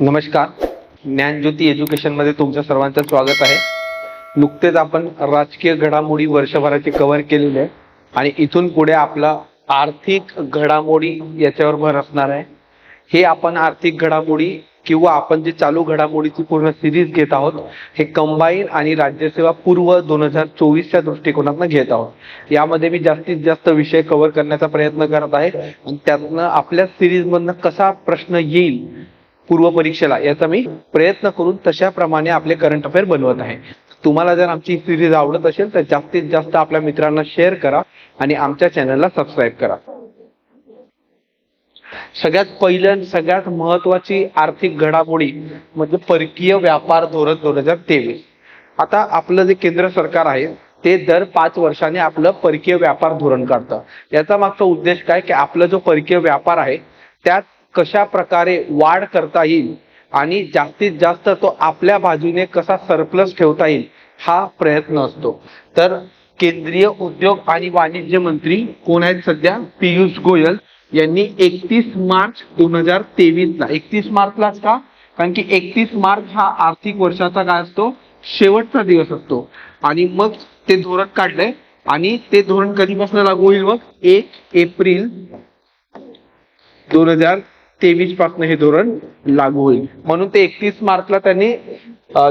नमस्कार. ज्ञानज्योती एज्युकेशनमध्ये तुमचं सर्वांचं स्वागत आहे. नुकतेच आपण राजकीय घडामोडी वर्षभराची कव्हर केलेले आहे. आणि इथून पुढे आपला आर्थिक घडामोडी याच्यावर भर असणार आहे. हे आपण आर्थिक घडामोडी किंवा आपण जे चालू घडामोडीची पूर्ण सिरीज घेत आहोत हे कंबाईन आणि राज्यसेवा पूर्व दोन हजार चोवीसच्या दृष्टिकोनातून घेत आहोत. यामध्ये मी जास्तीत जास्त विषय कव्हर करण्याचा प्रयत्न करत आहे. आणि त्यातनं आपल्या सिरीजमधनं कसा प्रश्न येईल पूर्व परीक्षेला याचा मी प्रयत्न करून तशाप्रमाणे आपले करंट अफेअर बनवत आहे. तुम्हाला जर आमची सिरीज आवडत असेल तर जास्तीत जास्त आपल्या मित्रांना शेअर करा आणि आमच्या चॅनलला सबस्क्राईब करा. सगळ्यात पहिलं सगळ्यात महत्वाची आर्थिक घडामोडी म्हणजे परकीय व्यापार धोरण दोन हजार तेवीस. आता आपलं जे केंद्र सरकार आहे ते दर पाच वर्षाने आपलं परकीय व्यापार धोरण काढतं. याचा मागचा उद्देश काय? की आपला जो परकीय व्यापार आहे त्यात कशा प्रकारे वाढ करता येईल आणि जास्तीत जास्त तो आपल्या बाजूने कसा सरप्लस ठेवता येईल हा प्रयत्न असतो. तर केंद्रीय उद्योग आणि वाणिज्य मंत्री कोण आहेत सध्या? पियुष गोयल यांनी एकतीस मार्च दोन हजार तेवीस ला एकतीस मार्चलाच का? कारण की एकतीस मार्च हा आर्थिक वर्षाचा काय असतो? शेवटचा दिवस असतो. आणि मग ते धोरण काढलंय आणि ते धोरण कधीपासून लागू होईल मग? एक एप्रिल दोन हजार तेवीसपासून हे धोरण लागू होईल. म्हणून ते एकतीस मार्चला त्यांनी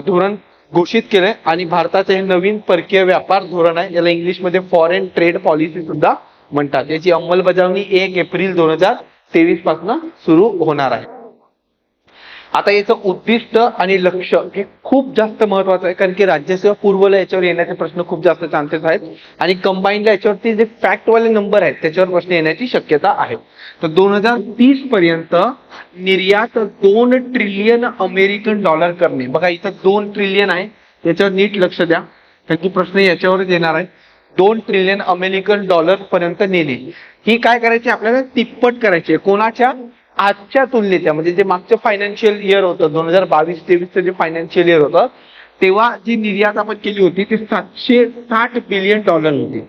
धोरण घोषित केलंय आणि भारताचं हे नवीन परकीय व्यापार धोरण आहे. याला इंग्लिशमध्ये फॉरेन ट्रेड पॉलिसी सुद्धा म्हणतात. याची अंमलबजावणी एक एप्रिल दोन हजार तेवीसपासून सुरू होणार आहे. आता याचं उद्दिष्ट आणि लक्ष हे खूप जास्त महत्वाचं आहे कारण की राज्यसेवा पूर्वला याच्यावर येण्याचे प्रश्न खूप जास्त चान्सेस आहेत. आणि कंबाईनला याच्यावरती जे फॅक्ट वाले नंबर आहेत त्याच्यावर प्रश्न येण्याची शक्यता आहे. तर दोन हजार तीस पर्यंत निर्यात दोन ट्रिलियन अमेरिकन डॉलर करणे. बघा इथं दोन ट्रिलियन आहे याच्यावर नीट लक्ष द्या. कारण की प्रश्न याच्यावरच येणार आहे दोन ट्रिलियन अमेरिकन डॉलर पर्यंत नेणे. ही काय करायची? आपल्याला तिप्पट करायची आहे. कोणाच्या? आजच्या तुलनेच्या म्हणजे जे मागचं फायनान्शियल इयर होतं दोन हजार बावीस तेवीसचं जे फायनान्शियल इयर होतं तेव्हा जी निर्यात आपण केली होती ती सातशे साठ बिलियन डॉलर होती.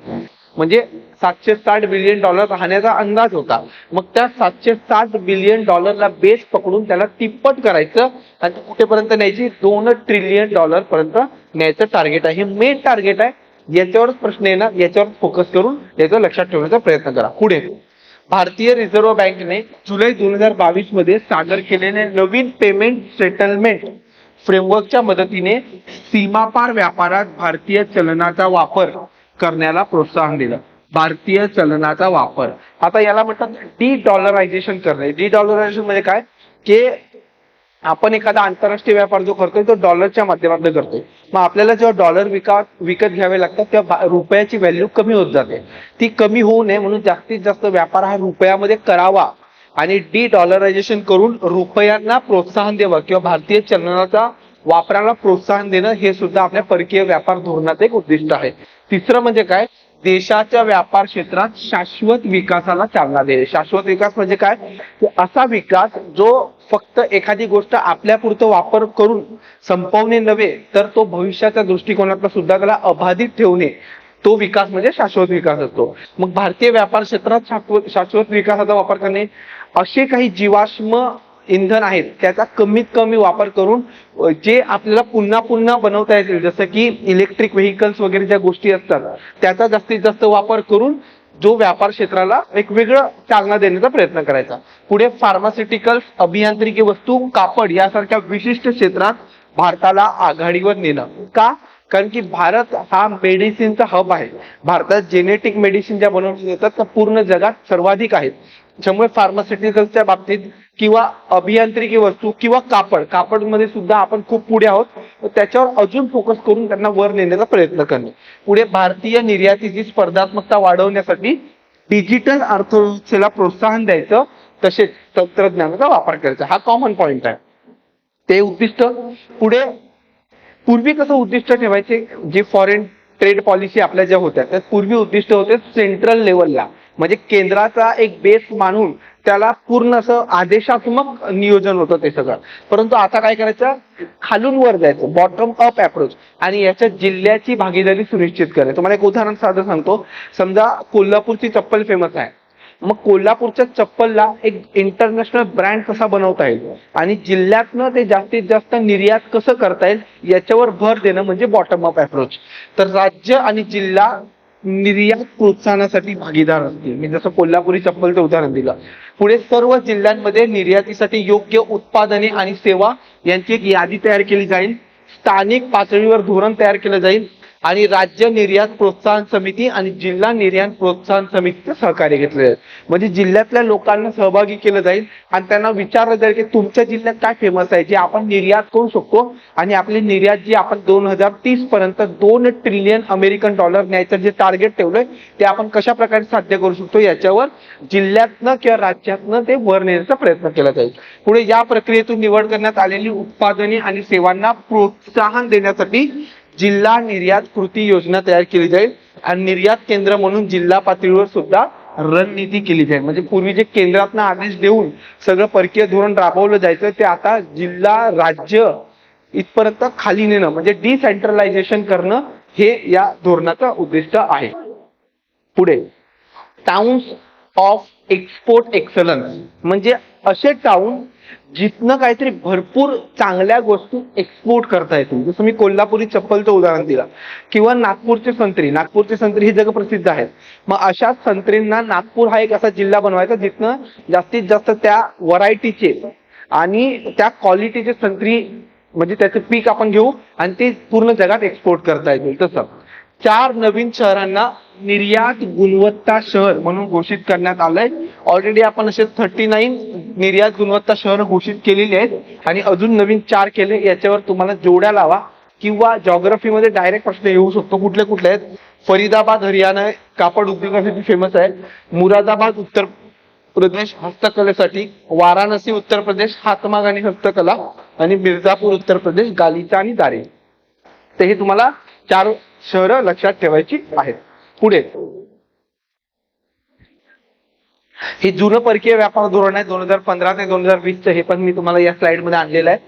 म्हणजे सातशे साठ बिलियन डॉलर राहण्याचा अंदाज होता. मग त्या सातशे साठ बिलियन डॉलरला बेस पकडून त्याला तिप्पट करायचं आणि कुठेपर्यंत न्यायची? दोन ट्रिलियन डॉलर पर्यंत न्यायचं टार्गेट आहे. हे मेन टार्गेट आहे. याच्यावरच प्रश्न येणार याच्यावर फोकस करून याचं लक्षात ठेवण्याचा प्रयत्न करा. पुढे. भारतीय रिझर्व्ह बँकेने जुलै दोन हजार बावीसमध्ये सादर केलेले नवीन पेमेंट सेटलमेंट फ्रेमवर्कच्या मदतीने सीमापार व्यापारात भारतीय चलनाचा वापर करण्याला प्रोत्साहन दिलं. भारतीय चलनाचा वापर. आता याला म्हणतात डी डॉलरायझेशन करणे. डी डॉलरायझेशन म्हणजे काय? की आपण एखादा आंतरराष्ट्रीय व्यापार जो करतोय तो डॉलरच्या माध्यमातून करतोय. मग आपल्याला जेव्हा डॉलर विका विकत घ्यावे लागतात तेव्हा रुपयाची व्हॅल्यू कमी होत जाते. ती कमी होऊ नये म्हणून जास्तीत जास्त व्यापार हा रुपयामध्ये करावा आणि डी डॉलरायझेशन करून रुपयांना प्रोत्साहन द्यावं किंवा भारतीय चलनाचा वापराला प्रोत्साहन देणं हे सुद्धा आपल्या परकीय व्यापार धोरणाचं एक उद्दिष्ट आहे. तिसरं म्हणजे काय? देशाच्या व्यापार क्षेत्रात शाश्वत विकासाला चालना देणे. शाश्वत विकास म्हणजे काय? असा विकास जो फक्त एखादी गोष्ट आपल्यापुरतं वापर करून संपवणे नव्हे तर तो भविष्याच्या दृष्टिकोनातून सुद्धा त्याला अबाधित ठेवणे तो विकास म्हणजे शाश्वत विकास असतो. मग भारतीय व्यापार क्षेत्रात शाश्वत शाश्वत विकासाचा वापर करणे असे काही जीवाश्म इंधन आहेत त्याचा कमीत कमी वापर करून जे आपल्याला पुन्हा पुन्हा बनवता येतील जसं की इलेक्ट्रिक व्हेकल्स वगैरे ज्या गोष्टी असतात त्याचा जास्तीत जास्त वापर करून जो व्यापार क्षेत्राला एक वेगळं चालना देण्याचा प्रयत्न करायचा. पुढे फार्मास्युटिकल्स अभियांत्रिकी वस्तू कापड यासारख्या विशिष्ट क्षेत्रात भारताला आघाडीवर नेणं. का? कारण की भारत हा मेडिसिनचा हब आहे. भारतात जेनेटिक मेडिसिन ज्या बनवल्या जातात त्या पूर्ण जगात सर्वाधिक आहेत. त्यामुळे फार्मास्युटिकल्सच्या बाबतीत किंवा अभियांत्रिकी वस्तू किंवा कापड. कापडमध्ये सुद्धा आपण खूप पुढे आहोत. त्याच्यावर अजून फोकस करून त्यांना वर नेण्याचा प्रयत्न करणे. पुढे भारतीय निर्यातीची स्पर्धात्मकता वाढवण्यासाठी डिजिटल अर्थव्यवस्थेला प्रोत्साहन द्यायचं तसेच तंत्रज्ञानाचा वापर करायचा. हा कॉमन पॉइंट आहे. ते उद्दिष्ट. पुढे पूर्वी कसं उद्दिष्ट ठेवायचे? जे फॉरेन ट्रेड पॉलिसी आपल्या ज्या होत्या त्यात पूर्वी उद्दिष्ट होते सेंट्रल लेवलला म्हणजे केंद्राचा एक बेस मानून त्याला पूर्ण असं आदेशात्मक नियोजन होतं ते सगळं. परंतु आता काय करायचं? खालून वर जायचं. बॉटम अप अप्रोच आणि याच्यात जिल्ह्याची भागीदारी सुनिश्चित करायचं तुम्हाला एक उदाहरण साधं सांगतो. समजा कोल्हापूरची चप्पल फेमस आहे. मग कोल्हापूरच्या चप्पलला एक इंटरनॅशनल ब्रँड कसा बनवता येईल? आणि जिल्ह्यातनं ते जास्तीत जास्त निर्यात कसं करता येईल? याच्यावर भर देणं म्हणजे बॉटम अप अप्रोच तर राज्य आणि जिल्हा निर्यात प्रोत्साहनासाठी भागीदार असतील. मी जसं कोल्हापुरी चप्पलचं उदाहरण दिलं. पुढे सर्व जिल्ह्यांमध्ये निर्यातीसाठी योग्य उत्पादने आणि सेवा यांची एक यादी तयार केली जाईल. स्थानिक पातळीवर धोरण तयार केलं जाईल. आणि राज्य निर्यात प्रोत्साहन समिती आणि जिल्हा निर्यात प्रोत्साहन समितीचं सहकार्य घेतलं जाईल. म्हणजे जिल्ह्यातल्या लोकांना सहभागी केलं जाईल आणि त्यांना विचारलं जाईल की तुमच्या जिल्ह्यात काय फेमस आहे जे आपण निर्यात करू शकतो आणि आपली निर्यात जी आपण दोन हजार तीस पर्यंत दोन ट्रिलियन अमेरिकन डॉलर न्यायचं जे टार्गेट ठेवलंय ते आपण कशा प्रकारे साध्य करू शकतो याच्यावर जिल्ह्यातनं किंवा राज्यातनं ते वर नेण्याचा प्रयत्न केला जाईल. पुढे या प्रक्रियेतून निवड करण्यात आलेली उत्पादने आणि सेवांना प्रोत्साहन देण्यासाठी जिल्हा निर्यात कृती योजना तयार केली जाईल आणि निर्यात केंद्र म्हणून जिल्हा पातळीवर सुद्धा रणनीती केली जाईल. म्हणजे पूर्वी जे केंद्रातनं आदेश देऊन सगळं परकीय धोरण राबवलं जायचं ते आता जिल्हा राज्य इथपर्यंत खाली नेणं म्हणजे डिसेंट्रलायझेशन करणं हे या धोरणाचा उद्दिष्ट आहे. पुढे टाउन्स ऑफ एक्सपोर्ट एक्सलन्स म्हणजे असे टाऊन जिथनं काहीतरी भरपूर चांगल्या गोष्टी एक्सपोर्ट करता येतील. जसं मी कोल्हापुरी चप्पलचं उदाहरण दिलं. किंवा नागपूरचे संत्री. नागपूरचे संत्री ही जगप्रसिद्ध आहेत. मग अशा संत्रींना नागपूर हा एक असा जिल्हा बनवायचा जिथनं जास्तीत जास्त त्या व्हरायटीचे आणि त्या क्वालिटीचे संत्री म्हणजे त्याचे पीक आपण घेऊ आणि ते पूर्ण जगात एक्सपोर्ट करता येतील. तसं. चार नवीन शहरांना निर्यात गुणवत्ता शहर म्हणून घोषित करण्यात आलंय. ऑलरेडी आपण असे थर्टी नाईन निर्यात गुणवत्ता शहर घोषित केलेली आहेत. आणि अजून नवीन चार केले याच्यावर तुम्हाला जोड्या लावा. किंवा जॉग्रफीमध्ये डायरेक्ट प्रश्न येऊ शकतो कुठले कुठले आहेत. फरीदाबाद हरियाणा कापड उद्योगासाठी फेमस आहे मुरादाबाद उत्तर प्रदेश हस्तकलेसाठी. वाराणसी उत्तर प्रदेश हातमाग आणि हस्तकला. आणि मिर्झापूर उत्तर प्रदेश गालिचा आणि दारे तर हे तुम्हाला चार शहरं लक्षात ठेवायची आहेत. पुढे. हे जुनं परकीय व्यापार धोरण आहे दोन हजार पंधरा ते दोन हजार वीसचं हे पण मी तुम्हाला या स्लाइडमध्ये आणलेलं आहे.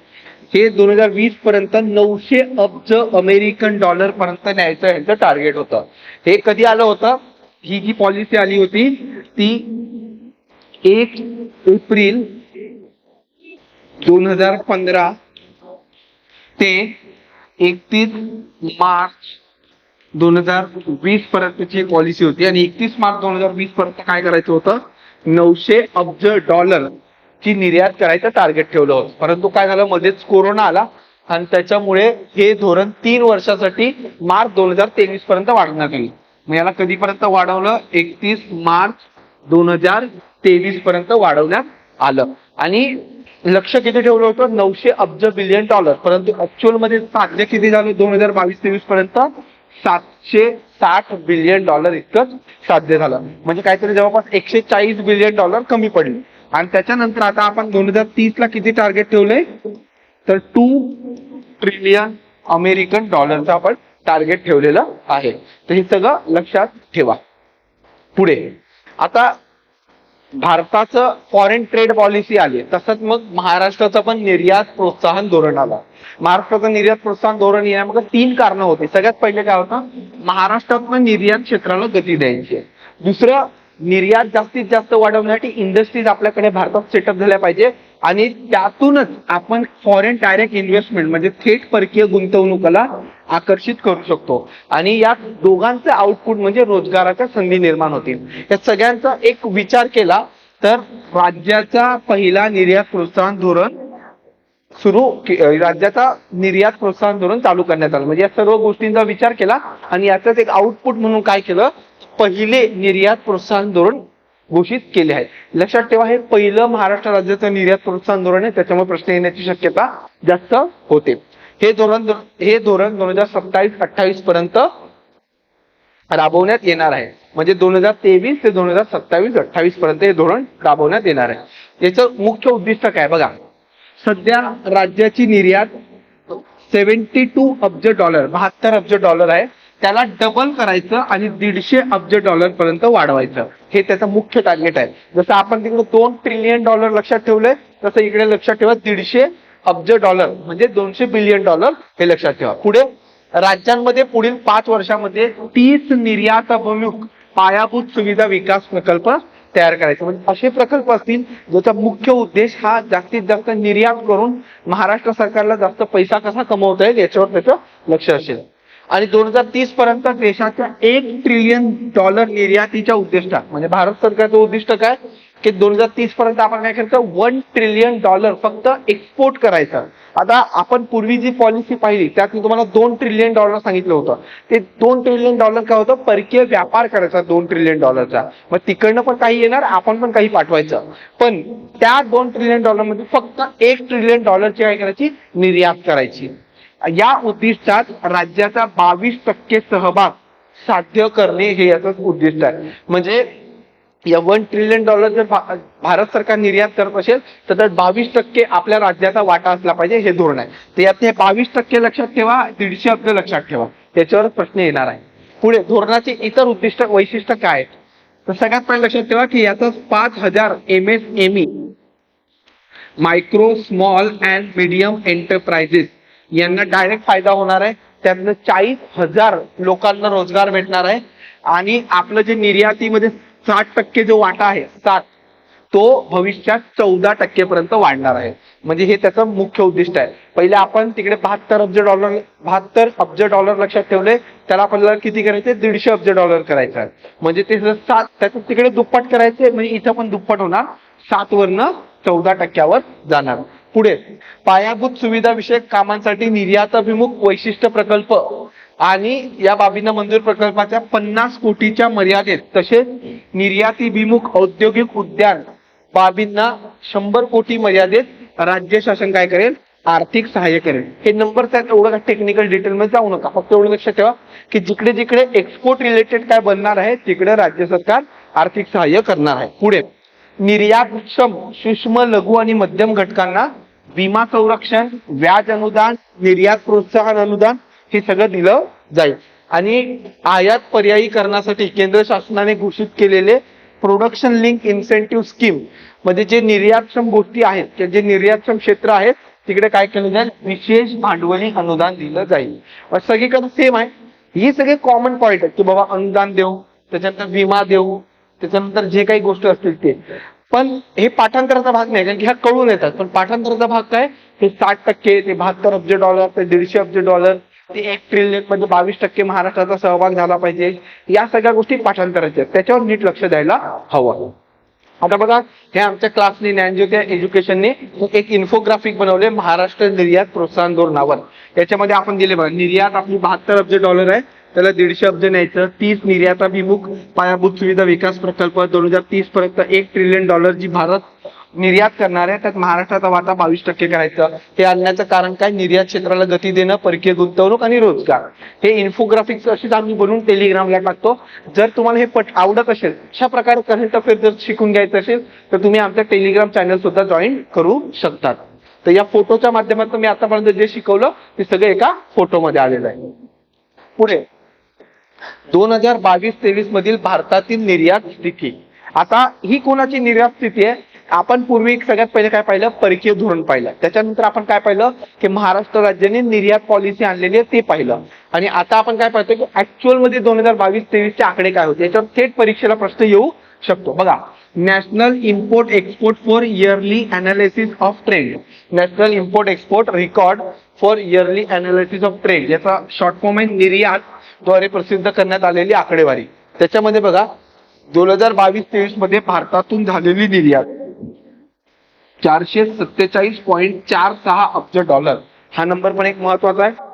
हे दोन हजार वीस पर्यंत नऊशे अब्ज अमेरिकन डॉलर पर्यंत न्यायचं यांचं टार्गेट होतं. हे कधी आलं होतं? ही जी पॉलिसी आली होती ती एक एप्रिल दोन हजार पंधरा ते एकतीस मार्च दोन हजार वीस पर्यंतची एक पॉलिसी होती आणि एकतीस मार्च दोन हजार वीस पर्यंत काय करायचं होतं? नऊशे अब्ज डॉलर ची निर्यात करायचं टार्गेट ठेवलं होतं. परंतु काय झालं? मध्येच कोरोना आला आणि त्याच्यामुळे हे धोरण तीन वर्षासाठी मार्च दोन हजार तेवीस पर्यंत वाढवण्यात आलं. मग याला कधीपर्यंत वाढवलं? एकतीस मार्च दोन हजार तेवीस पर्यंत वाढवण्यात आलं. आणि लक्ष किती ठेवलं होतं? नऊशे अब्ज बिलियन डॉलर परंतु ऍक्च्युअलमध्ये साध्य किती झालं? दोन हजार बावीस तेवीस पर्यंत? सातशे साठ बिलियन डॉलर इतकंच साध्य झालं. म्हणजे काहीतरी जवळपास एकशे चाळीस बिलियन डॉलर कमी पडले. आणि त्याच्यानंतर आता आपण दोन हजार तीस ला किती टार्गेट ठेवलंय तर टू ट्रिलियन अमेरिकन डॉलरचं आपण टार्गेट ठेवलेलं आहे. तर हे सगळं लक्षात ठेवा. पुढे. आता भारताचं फॉरेन ट्रेड पॉलिसी आली. तसंच मग महाराष्ट्राचं पण निर्यात प्रोत्साहन धोरण आलं. महाराष्ट्राचं निर्यात प्रोत्साहन धोरण येण्यामागे तीन कारणं होती. सगळ्यात पहिले काय होतं? महाराष्ट्रातनं निर्यात क्षेत्राला गती द्यायची दुसरं निर्यात जास्तीत जास्त वाढवण्यासाठी इंडस्ट्रीज आपल्याकडे भारतात सेटअप झाल्या पाहिजे. आणि त्यातूनच आपण फॉरेन डायरेक्ट इन्व्हेस्टमेंट म्हणजे थेट परकीय गुंतवणुकीला आकर्षित करू शकतो. आणि या दोघांचं आउटपुट म्हणजे रोजगाराच्या संधी निर्माण होतील. या सगळ्यांचा एक विचार केला तर राज्याचा पहिला निर्यात प्रोत्साहन धोरण सुरू राज्याचा निर्यात प्रोत्साहन धोरण चालू करण्यात आलं. म्हणजे या सर्व गोष्टींचा विचार केला आणि याचाच एक आउटपुट म्हणून काय केलं? पहिले निर्यात प्रोत्साहन धोरण घोषित केले आहे लक्षात ठेवा हे पहिलं महाराष्ट्र राज्याचं निर्यात प्रोत्साहन धोरण आहे. त्याच्यामुळे प्रश्न येण्याची शक्यता जास्त होते. हे धोरण हे धोरण दोन हजार सत्तावीस अठ्ठावीस पर्यंत राबवण्यात येणार आहे. म्हणजे दोन हजार तेवीस ते दोन हजार सत्तावीस अठ्ठावीस पर्यंत हे धोरण राबवण्यात येणार आहे. याचं मुख्य उद्दिष्ट काय बघा. सध्या राज्याची निर्यात सेव्हन्टी टू अब्ज डॉलर बहात्तर अब्ज डॉलर आहे. त्याला डबल करायचं आणि दीडशे अब्ज डॉलर पर्यंत वाढवायचं. हे त्याचं मुख्य टार्गेट आहे. जसं आपण तिकडे दोन ट्रिलियन डॉलर लक्षात ठेवले तसं इकडे लक्षात ठेवा दीडशे अब्ज डॉलर म्हणजे दोनशे बिलियन डॉलर हे लक्षात ठेवा. पुढे राज्यांमध्ये पुढील पाच वर्षामध्ये तीस निर्यात अभिमुख पायाभूत सुविधा विकास प्रकल्प तयार करायचे. म्हणजे असे प्रकल्प असतील ज्याचा मुख्य उद्देश हा जास्तीत जास्त निर्यात करून महाराष्ट्र सरकारला जास्त पैसा कसा कमवता येईल याच्यावर त्याचं लक्ष असेल. आणि दोन हजार तीस पर्यंत देशाच्या एक ट्रिलियन डॉलर निर्यातीच्या उद्दिष्टात म्हणजे भारत सरकारचं उद्दिष्ट काय? की दोन हजार तीस पर्यंत आपण काय करायचं? वन ट्रिलियन डॉलर फक्त एक्सपोर्ट करायचं. आता आपण पूर्वी जी पॉलिसी पाहिली त्यात मी तुम्हाला दोन ट्रिलियन डॉलर सांगितलं होतं. ते दोन ट्रिलियन डॉलर काय होतं? परकीय व्यापार करायचा दोन ट्रिलियन डॉलरचा मग तिकडनं पण काही येणार आपण पण काही पाठवायचं. पण त्या दोन ट्रिलियन डॉलरमध्ये फक्त एक ट्रिलियन डॉलरची काय करायची? निर्यात करायची. या उद्दिष्टात राज्याचा बावीस टक्के सहभाग साध्य करणे हे याचं उद्दिष्ट आहे. म्हणजे या वन ट्रिलियन डॉलर जर भारत सरकार निर्यात करत असेल तर बावीस टक्के आपल्या राज्याचा वाटा असला पाहिजे हे धोरण आहे. तर यात हे बावीस टक्के लक्षात ठेवा दीडशे अब्ज लक्षात ठेवा. त्याच्यावर प्रश्न येणार आहे. पुढे धोरणाचे इतर उद्दिष्ट वैशिष्ट्य काय आहेत? तर सगळ्यात पहिले लक्षात ठेवा की याचा पाच हजार M S M E micro small and medium enterprises यांना डायरेक्ट फायदा होणार आहे. त्यातनं चाळीस हजार लोकांना रोजगार भेटणार आहे. आणि आपलं जे निर्यातीमध्ये साठ टक्के जो वाटा आहे सात तो भविष्यात चौदा टक्केपर्यंत वाढणार आहे. म्हणजे हे त्याचं मुख्य उद्दिष्ट आहे. पहिले आपण तिकडे बहात्तर अब्ज डॉलर बहात्तर अब्ज डॉलर लक्षात ठेवले. त्याला आपल्याला किती करायचे? दीडशे अब्ज डॉलर करायचं आहे. म्हणजे ते सात त्याचं तिकडे दुप्पट करायचे म्हणजे इथं पण दुप्पट होणार. सात वरनं चौदा टक्क्यावर जाणार. पुढे. पायाभूत सुविधा विषयक कामांसाठी निर्याताभिमुख वैशिष्ट्य प्रकल्प आणि या बाबींना मंजूर प्रकल्पाच्या पन्नास कोटीच्या मर्यादेत तसेच निर्यातीभिमुख औद्योगिक उद्यान बाबींना शंभर कोटी मर्यादेत राज्य शासन काय करेल? आर्थिक सहाय्य करेल. हे नंबर त्यात एवढं काय टेक्निकल डिटेल मध्ये जाऊ नका. फक्त एवढं लक्षात ठेवा की जिकडे जिकडे एक्सपोर्ट रिलेटेड काय बनणार आहे तिकडे राज्य सरकार आर्थिक सहाय्य करणार आहे. पुढे. निर्यातक्षम सूक्ष्म लघु आणि मध्यम घटकांना विमा संरक्षण व्याज अनुदान निर्यात प्रोत्साहन अनुदान हे सगळं दिलं जाईल. आणि आयात पर्यायीकरणासाठी केंद्र शासनाने घोषित केलेले प्रोडक्शन लिंक इन्सेंटिव्ह स्कीममध्ये जे निर्यातक्षम गोष्टी आहेत जे निर्यातक्षम क्षेत्र आहेत तिकडे काय केलं जाईल? विशेष भांडवली अनुदान दिलं जाईल. सगळीकडे सेम आहे. ही सगळे कॉमन पॉईंट आहेत की बाबा अनुदान देऊ त्याच्यानंतर विमा देऊ त्याच्यानंतर जे काही गोष्टी असतील ते. पण हे पाठांतराचा भाग नाही कारण की ह्या कळून येतात. पण पाठांतराचा भाग काय? हे साठ टक्के ते बहात्तर अब्ज डॉलर ते दीडशे अब्ज डॉलर ते एक ट्रिलियनमध्ये बावीस टक्के महाराष्ट्राचा सहभाग झाला पाहिजे. या सगळ्या गोष्टी पाठांतराच्या आहेत. त्याच्यावर नीट लक्ष द्यायला हवं. आता बघा हे आमच्या क्लासने ज्ञानज्योती एज्युकेशनने एक इन्फोग्राफिक बनवले महाराष्ट्र निर्यात प्रोत्साहन धोरणावर. याच्यामध्ये आपण दिले बघा निर्यात आपली बहात्तर अब्ज डॉलर आहे. त्याला दीडशे अब्ज न्यायचं तीस निर्याताभिमुख पायाभूत सुविधा विकास प्रकल्प दोन हजार तीस पर्यंत एक ट्रिलियन डॉलर जी भारत निर्यात करणार आहे त्यात महाराष्ट्राचा वाटा बावीस टक्के करायचं. हे आणण्याचं कारण काय? निर्यात क्षेत्राला गती देणं परकीय गुंतवणूक आणि रोजगार. हे इन्फोग्राफिक्स अशीच आम्ही बनवून टेलिग्रामला टाकतो. जर तुम्हाला हे पट आवडत असेल अशा प्रकारे करंट अफेअर जर शिकून घ्यायचं असेल तर तुम्ही आमच्या टेलिग्राम चॅनल सुद्धा जॉईन करू शकतात. तर या फोटोच्या माध्यमातून मी आतापर्यंत जे शिकवलं ते सगळं एका फोटोमध्ये आलेलं आहे. पुढे. दोन हजार बावीस तेवीस मधील भारतातील निर्यात स्थिती. आता ही कोणाची निर्यात स्थिती आहे? आपण पूर्वी सगळ्यात पहिले काय पाहिलं? परकीय धोरण पाहिलं. त्याच्यानंतर आपण काय पाहिलं? की महाराष्ट्र राज्याने निर्यात पॉलिसी आणलेली आहे ते पाहिलं. आणि आता आपण काय पाहतो की ऍक्च्युअलमध्ये दोन हजार बावीस तेवीस चे आकडे काय होते? याच्यावर थेट परीक्षेला प्रश्न येऊ शकतो. बघा national import export for yearly analysis of trade national import export record for yearly analysis of trade याचा शॉर्ट फॉर्म आहे निर्यात द्वारे प्रसिद्ध करण्यात आलेली आकडेवारी. त्याच्यामध्ये बघा दोन हजार बावीस तेवीसमध्ये भारतातून झालेली निर्यात. चारशे सत्तेचाळीस पॉईंट चार सहा अब्ज डॉलर हा नंबर पण एक महत्त्वाचा आहे.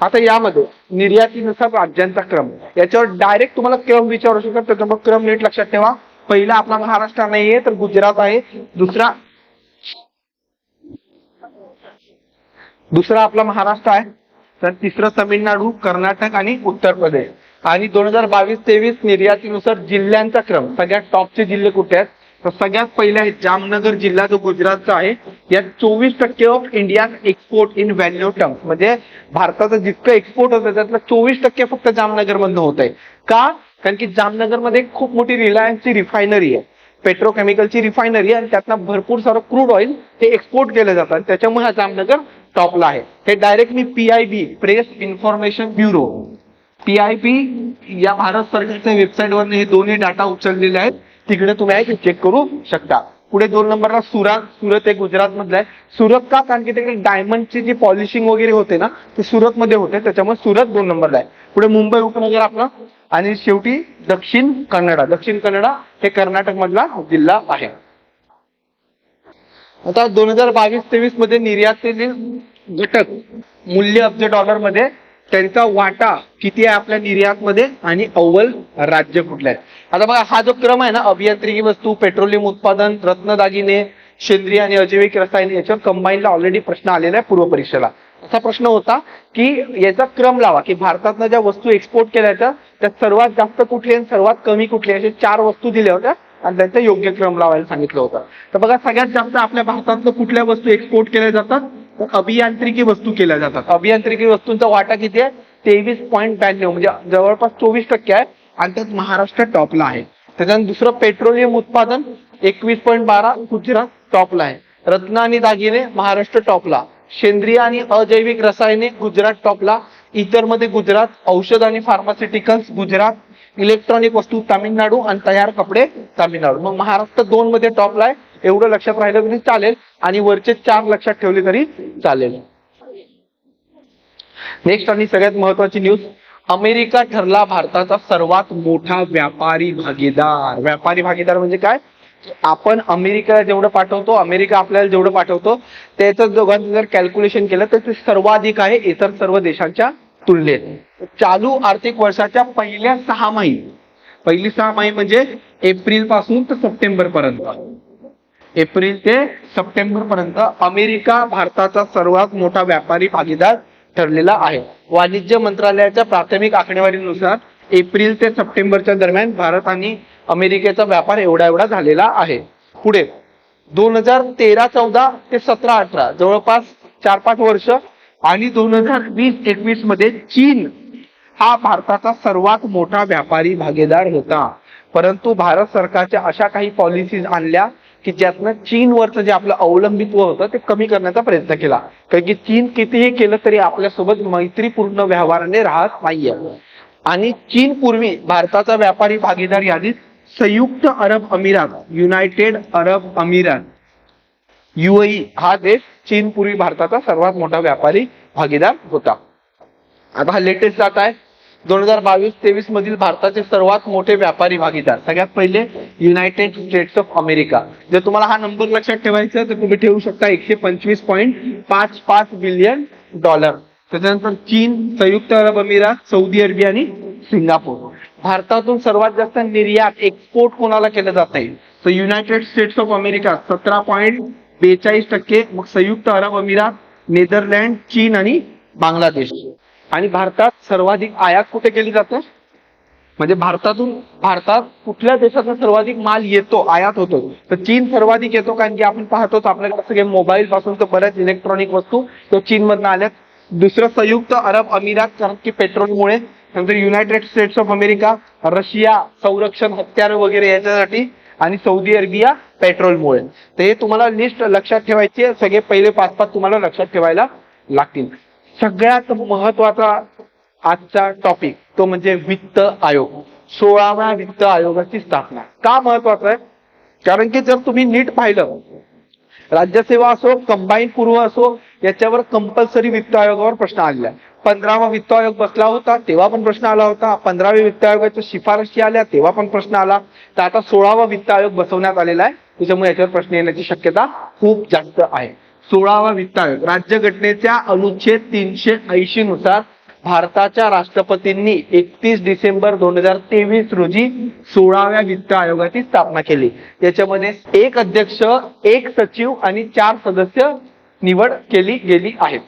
आता यामध्ये निर्यातीनुसार राज्यांचा क्रम. याच्यावर डायरेक्ट तुम्हाला क्रम विचारू शकतात त्याच्यामुळे क्रम नीट लक्षात ठेवा. पहिला आपला महाराष्ट्र नाहीये तर गुजरात आहे. दुसरा दुसरा आपला महाराष्ट्र आहे. तर तिसरं तमिळनाडू कर्नाटक आणि उत्तर प्रदेश. आणि दोन हजार बावीस तेवीस निर्यातीनुसार जिल्ह्यांचा क्रम. सगळ्यात टॉपचे जिल्हे कुठे आहेत? तर सगळ्यात पहिले आहे जामनगर जिल्हा जो गुजरातचा आहे. यात चोवीस टक्के of India export in value terms म्हणजे भारताचं जितकं एक्सपोर्ट होतं त्यातलं चोवीस टक्के फक्त जामनगर मधनं होत आहे का? कारण की जामनगरमध्ये खूप मोठी रिलायन्सची रिफायनरी आहे. पेट्रोकेमिकलची रिफायनरी आहे आणि त्यातनं भरपूर सारं क्रूड ऑइल ते एक्सपोर्ट केलं जातं. आणि त्याच्यामुळे हा जामनगर टॉपला आहे. हे डायरेक्ट मी PIB press information bureau PIB या भारत सरकारच्या वेबसाईटवर हे दोन्ही डाटा उचललेले आहेत. तिकडे तुम्ही आहे चेक करू शकता. पुढे दोन नंबरला सुरत सुरत हे गुजरात मधलं आहे. सुरत का? कारण की तिकडे डायमंडची जी पॉलिशिंग वगैरे होते ना ते सुरत मध्ये होते. त्याच्यामुळे सुरत दोन नंबरला आहे. पुढे मुंबई उपनगर आपलं आणि शेवटी दक्षिण कन्नडा. दक्षिण कन्नडा हे कर्नाटक मधला जिल्हा आहे. आता दोन हजार बावीस तेवीसमध्ये निर्यातीतील घटक मूल्य अब्ज डॉलरमध्ये त्यांचा वाटा किती आहे आपल्या निर्यात मध्ये आणि अव्वल राज्य कुठलं आहे आता बघा हा जो क्रम आहे ना अभियांत्रिकी वस्तू पेट्रोलियम उत्पादन रत्नदागिने सेंद्रिय आणि अजैविक रसायने याच्यावर कंबाईनला ऑलरेडी प्रश्न आलेला आहे पूर्व परीक्षेला असा प्रश्न होता की याचा क्रम लावा की भारतातनं ज्या वस्तू एक्सपोर्ट केल्या त्या सर्वात जास्त कुठली आणि सर्वात कमी कुठली असे चार वस्तू दिल्या होत्या आणि त्यांचा योग्य क्रम लावायला सांगितलं होतं. तर बघा सगळ्यात जास्त आपल्या भारतातलं कुठल्या वस्तू एक्सपोर्ट केल्या जातात? तर अभियांत्रिकी वस्तू केल्या जातात. अभियांत्रिकी वस्तूंचा वाटा किती आहे? तेवीस पॉईंट ब्याण्णव म्हणजे जवळपास चोवीस टक्के आहे. आणि त्यात महाराष्ट्र टॉपला आहे. त्याच्यानंतर दुसरं पेट्रोलियम उत्पादन एकवीस पॉईंट बारा गुजरात टॉपला आहे. रत्न आणि दागिने महाराष्ट्र टॉपला. सेंद्रिय आणि अजैविक रसायने गुजरात टॉपला. इतरमध्ये गुजरात औषध आणि फार्मास्युटिकल्स गुजरात इलेक्ट्रॉनिक वस्तू तामिळनाडू आणि तयार कपडे तामिळनाडू. मग महाराष्ट्र दोन मध्ये टॉपला आहे. एवढं लक्षात राहिलं तरी चालेल. आणि वरचे चार लक्षात ठेवले तरी चालेल. नेक्स्ट आणि सगळ्यात महत्वाची न्यूज अमेरिका ठरला भारताचा सर्वात मोठा व्यापारी भागीदार. व्यापारी भागीदार म्हणजे काय? आपण अमेरिकेला जेवढं पाठवतो अमेरिका आपल्याला जेवढं पाठवतो त्याचं दोघांचं जर कॅल्क्युलेशन केलं तर ते सर्वाधिक आहे इतर सर्व देशांच्या तुलनेत. चालू आर्थिक वर्षाच्या पहिल्या सहामाही पहिली सहामाही म्हणजे एप्रिलपासून तर सप्टेंबर पर्यंत. एप्रिल ते सप्टेंबर पर्यंत अमेरिका भारताचा सर्वात मोठा व्यापारी भागीदार ठरलेला आहे. वाणिज्य मंत्रालयाच्या प्राथमिक आकडेवारीनुसार एप्रिल ते सप्टेंबरच्या दरम्यान भारत आणि अमेरिकेचा व्यापार एवढा एवढा झालेला आहे. पुढे दोन हजार तेरा चौदा ते सतरा अठरा जवळपास चार पाच वर्ष आणि दोन हजार वीस एकवीसमध्ये चीन हा भारताचा सर्वात मोठा व्यापारी भागीदार होता. परंतु भारत सरकारच्या अशा काही पॉलिसीज आणल्या की ज्यातनं चीनवरचं जे आपलं अवलंबित्व होतं ते कमी करण्याचा प्रयत्न केला. कारण की चीन कितीही केलं तरी आपल्यासोबत मैत्रीपूर्ण व्यवहाराने राहत नाहीये. आणि चीन पूर्वी भारताचा व्यापारी भागीदार यादीत संयुक्त अरब अमिरात युनायटेड अरब अमिरात युएई हा देश चीन पूर्वी भारताचा सर्वात मोठा व्यापारी भागीदार होता. आता हा लेटेस्ट जात आहे. दोन हजार बावीस तेवीस मधील भारताचे सर्वात मोठे व्यापारी भागीदार. सगळ्यात पहिले युनायटेड स्टेट्स ऑफ अमेरिका जर तुम्हाला हा नंबर लक्षात ठेवायचा तर तुम्ही ठेवू शकता एकशे पंचवीस पॉईंट पाच पाच बिलियन डॉलर त्याच्यानंतर चीन संयुक्त अरब अमिरात सौदी अरेबिया आणि सिंगापूर. भारतातून सर्वात जास्त निर्यात एक्सपोर्ट कोणाला केलं जात आहे तर युनायटेड स्टेट्स ऑफ अमेरिका सतरा पॉईंट बेचाळीस टक्के मग संयुक्त अरब अमिरात नेदरलँड चीन आणि बांगलादेश. आणि भारतात सर्वाधिक आयात कुठे केली जाते? म्हणजे भारतातून भारतात कुठल्या देशाचा सर्वाधिक माल येतो आयात होतो? तर चीन सर्वाधिक येतो कारण की आपण पाहतोच आपल्याकडे सगळे मोबाईल पासून तर बऱ्याच इलेक्ट्रॉनिक वस्तू तो चीन मधनं आल्यात. दुसरं संयुक्त अरब अमिरात कारण की पेट्रोलमुळे नंतर United States of America Russia संरक्षण हत्यार वगैरे याच्यासाठी आणि सौदी अरेबिया पेट्रोलमुळे. तर हे तुम्हाला लिस्ट लक्षात ठेवायची सगळे पहिले पाच पाच तुम्हाला लक्षात ठेवायला लागतील. सगळ्यात महत्त्वाचा आजचा टॉपिक तो म्हणजे वित्त आयोग. सोळाव्या वित्त आयोगाची स्थापना. का महत्वाचं आहे? कारण की जर तुम्ही नीट पाहिलं राज्यसेवा असो कंबाईन पूर्व असो याच्यावर कंपल्सरी वित्त आयोगावर प्रश्न आलेला आहे पंधरावा वित्त आयोग बसला होता तेव्हा पण प्रश्न आला होता. पंधराव्या वित्त आयोगाच्या शिफारशी आल्या तेव्हा पण प्रश्न आला. तर आता सोळावा वित्त आयोग बसवण्यात आलेला आहे. त्याच्यामुळे याच्यावर प्रश्न येण्याची शक्यता खूप जास्त आहे. सोळावा वित्त आयोग राज्यघटनेच्या अनुच्छेद तीनशे ऐंशी नुसार भारताच्या राष्ट्रपतींनी एकतीस डिसेंबर दोन हजार तेवीस रोजी सोळाव्या वित्त आयोगाची स्थापना केली. याच्यामध्ये एक अध्यक्ष एक सचिव आणि चार सदस्य निवड केली गेली आहे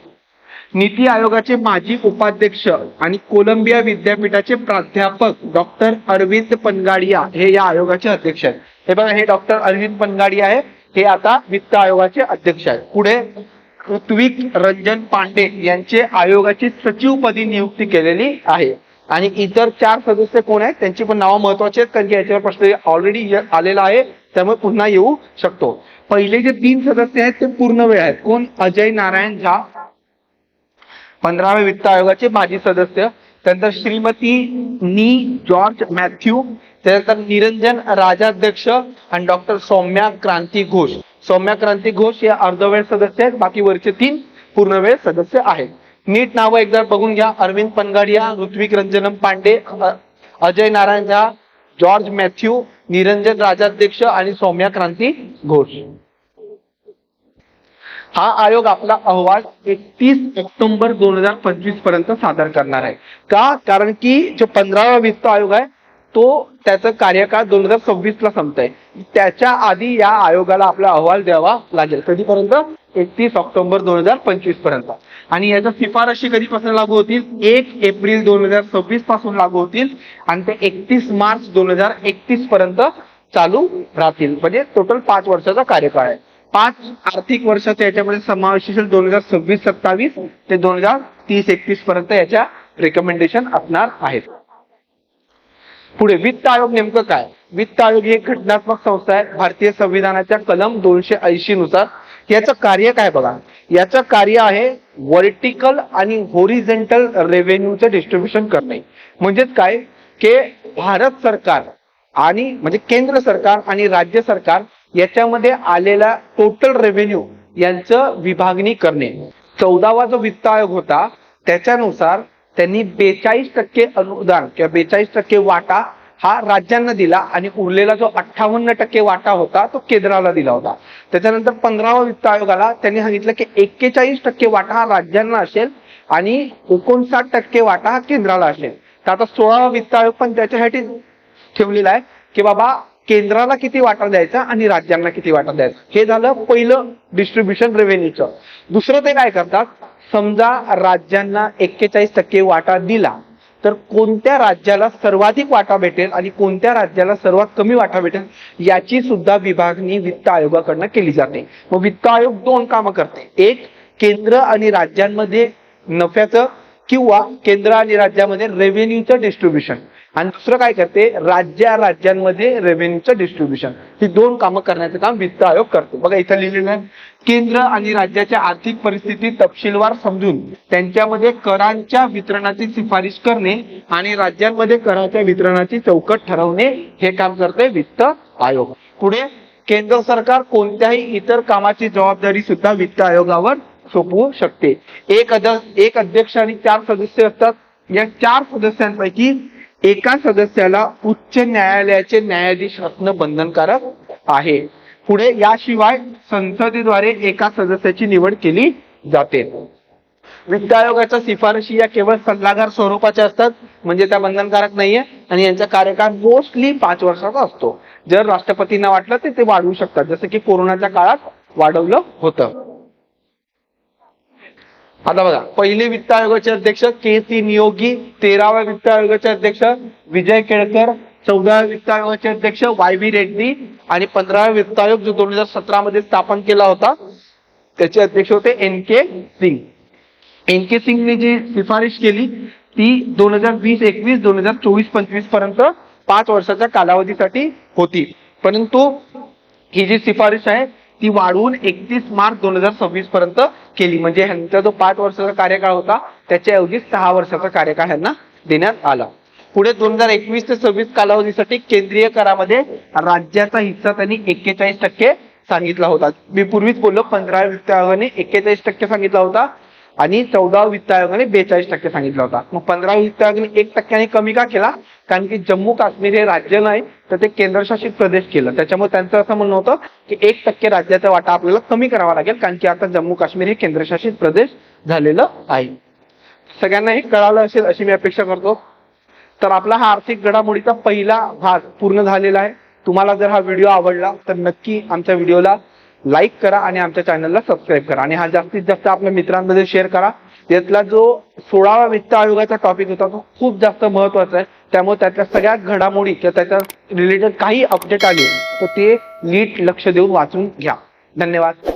नीती आयोगाचे माजी उपाध्यक्ष आणि कोलंबिया विद्यापीठाचे प्राध्यापक डॉक्टर अरविंद पनगाडिया हे या आयोगाचे अध्यक्ष आहेत. हे बघा हे डॉक्टर अरविंद पनगाडिया आहे हे आता वित्त आयोगाचे अध्यक्ष आहेत. पुढे ऋत्विक रंजन पांडे यांचे आयोगाची सचिवपदी नियुक्ती केलेली आहे. आणि इतर चार सदस्य कोण आहेत त्यांची पण नावं महत्वाची आहेत कारण की याच्यावर प्रश्न ऑलरेडी आलेला आहे त्यामुळे पुन्हा येऊ शकतो. पहिले जे तीन सदस्य आहेत ते पूर्ण वेळ आहेत. कोण? अजय नारायण झा पंधराव्या वित्त आयोगाचे माजी सदस्य त्यानंतर श्रीमती नी जॉर्ज मॅथ्यू त्यानंतर निरंजन राजाध्यक्ष आणि डॉक्टर सौम्या क्रांती घोष. सौम्या क्रांती घोष या अर्धवेळ सदस्य आहेत बाकी वरचे तीन पूर्णवेळ सदस्य आहेत. नीट नावं एकदा बघून घ्या. अरविंद पनगाडिया ऋत्विक रंजनम पांडे अजय नारायण झा जॉर्ज मॅथ्यू निरंजन राजाध्यक्ष आणि सौम्या क्रांती घोष. हा आयोग आपला अहवाल एकतीस ऑक्टोबर दोन हजार पंचवीसपर्यंत सादर करणार आहे. का? कारण की जो पंधरावा वित्त आयोग आहे तो त्याचा कार्यकाळ दोन हजार सव्वीस ला संपत आहे त्याच्या आधी या आयोगाला आपला अहवाल द्यावा लागेल. कधीपर्यंत? एकतीस ऑक्टोबर दोन हजार पंचवीसपर्यंत. आणि याच्या शिफारशी कधीपासून लागू होतील? एक एप्रिल दोन हजार सव्वीसपासून लागू होतील आणि ते एकतीस मार्च दोन हजार एकतीस पर्यंत चालू राहतील. म्हणजे टोटल पाच वर्षाचा कार्यकाळ आहे. पाच आर्थिक वर्षाचा याच्यामध्ये समावेश असेल दोन हजार सव्वीस सत्तावीस ते दोन हजार तीस एकतीस पर्यंत याच्या रेकमेंडेशन असणार आहेत. पुढे वित्त आयोग नेमकं काय? वित्त आयोग ही एक घटनात्मक संस्था आहे. भारतीय संविधानाच्या कलम दोनशे ऐंशी नुसार याचं कार्य काय बघा? याचं कार्य आहे व्हर्टिकल आणि होरिझेंटल रेव्हेन्यूचं डिस्ट्रीब्युशन करणे. म्हणजेच काय? की भारत सरकार आणि म्हणजे केंद्र सरकार आणि राज्य सरकार याच्यामध्ये आलेला टोटल रेव्हेन्यू यांचं विभागणी करणे. चौदावा जो वित्त आयोग होता त्याच्यानुसार त्यांनी बेचाळीस टक्के अनुदान किंवा बेचाळीस टक्के वाटा हा राज्यांना दिला आणि उरलेला जो अठ्ठावन्न टक्के वाटा होता तो केंद्राला दिला होता. त्याच्यानंतर पंधरावा वित्त आयोगाला त्यांनी सांगितलं की एक्केचाळीस टक्के वाटा हा राज्यांना असेल आणि एकोणसाठ टक्के वाटा हा केंद्राला असेल. तर आता सोळावा वित्त आयोग पण त्याच्यासाठी ठेवलेला आहे की बाबा केंद्राला किती वाटा द्यायचा आणि राज्यांना किती वाटा द्यायचा? हे झालं पहिलं डिस्ट्रीब्युशन रेव्हेन्यूचं दुसरं ते काय करतात? समजा राज्यांना एक्केचाळीस टक्के वाटा दिला तर कोणत्या राज्याला सर्वाधिक वाटा भेटेल आणि कोणत्या राज्याला सर्वात कमी वाटा भेटेल याची सुद्धा विभागणी वित्त आयोगाकडनं केली जाते. मग वित्त आयोग दोन कामं करते. एक केंद्र आणि राज्यांमध्ये नफ्याचं किंवा केंद्र आणि राज्यामध्ये रेव्हेन्यूचं डिस्ट्रीब्युशन आणि दुसरं काय करते? राज्या राज्यांमध्ये रेव्हेन्यूचं डिस्ट्रीब्युशन ही दोन कामं करण्याचं काम वित्त आयोग करते. बघा इथं लिहिलेलं आहे केंद्र आणि राज्याच्या आर्थिक परिस्थिती तपशीलवार समजून त्यांच्यामध्ये करांच्या वितरणाची शिफारस करणे आणि राज्यांमध्ये कराच्या वितरणाची चौकट ठरवणे हे काम करते वित्त आयोग. पुढे केंद्र सरकार कोणत्याही इतर कामाची जबाबदारी सुद्धा वित्त आयोगावर सोपवू शकते. एक एक अध्यक्ष आणि चार सदस्य असतात. या चार सदस्यांपैकी एका सदस्याला उच्च न्यायालयाचे न्यायाधीश असणं बंधनकारक आहे. पुढे याशिवाय संसदेद्वारे एका सदस्याची निवड केली जाते. वित्त आयोगाच्या शिफारशी या केवळ सल्लागार स्वरूपाच्या असतात म्हणजे त्या बंधनकारक नाहीये आणि यांचा कार्यकाळ मोस्टली पाच वर्षाचा असतो. जर राष्ट्रपतींना वाटलं तर ते वाढवू शकतात जसं की कोरोनाच्या काळात वाढवलं होतं. आता बघा पहिले वित्त आयोगाचे अध्यक्ष के सी नियोगी तेराव्या वित्त आयोगाचे अध्यक्ष विजय केळकर चौदाव्या वित्त आयोगाचे अध्यक्ष वाय बी रेड्डी आणि पंधराव्या वित्त आयोग जो दोन हजार सतरा मध्ये स्थापन केला होता त्याचे अध्यक्ष होते N K Singh. N K सिंगने जी शिफारस केली ती दोन हजार वीस एकवीस दोन हजार चोवीस पंचवीसपर्यंत पाच वर्षाच्या कालावधीसाठी होती. परंतु ही जी शिफारस आहे ती वाढवून एकतीस मार्च दोन हजार सव्वीस पर्यंत केली. म्हणजे ह्यांचा जो पाच वर्षाचा कार्यकाळ होता त्याच्याऐवजी सहा वर्षाचा कार्यकाळ ह्यांना देण्यात आला. पुढे दोन हजार एकवीस ते सव्वीस कालावधीसाठी केंद्रीय करामध्ये राज्याचा हिस्सा त्यांनी एक्केचाळीस टक्के सांगितला होता. मी पूर्वीच बोललो पंधरा वित्त आयोगाने एक्केचाळीस टक्के सांगितला होता. आणि चौदा वित्त आयोगाने बेचाळीस टक्के सांगितला होता. मग पंधरा वित्त आयोगाने एक टक्क्याने कमी का केला? कारण की जम्मू काश्मीर हे राज्य नाही तर ते केंद्रशासित प्रदेश केलं. त्याच्यामुळे त्यांचं असं म्हणणं होतं की एक टक्के राज्याचा वाटा आपल्याला कमी करावा लागेल कारण की आता जम्मू काश्मीर हे केंद्रशासित प्रदेश झालेलं आहे. सगळ्यांना हे कळालं असेल अशी मी अपेक्षा करतो. तर आपला हा आर्थिक घडामोडीचा पहिला भाग पूर्ण झालेला आहे. तुम्हाला जर हा व्हिडिओ आवडला तर नक्की आमच्या व्हिडिओला लाईक करा आणि आमच्या चॅनलला सबस्क्राईब करा. आणि हा जास्तीत जास्त आपल्या मित्रांमध्ये शेअर करा. यातला जो सोळावा वित्त आयोगाचा टॉपिक होता तो खूप जास्त महत्त्वाचा आहे. त्यामुळे त्यातल्या सगळ्या घडामोडी किंवा त्याच्या रिलेटेड काही अपडेट आले तर ते नीट लक्ष देऊन वाचून घ्या. धन्यवाद.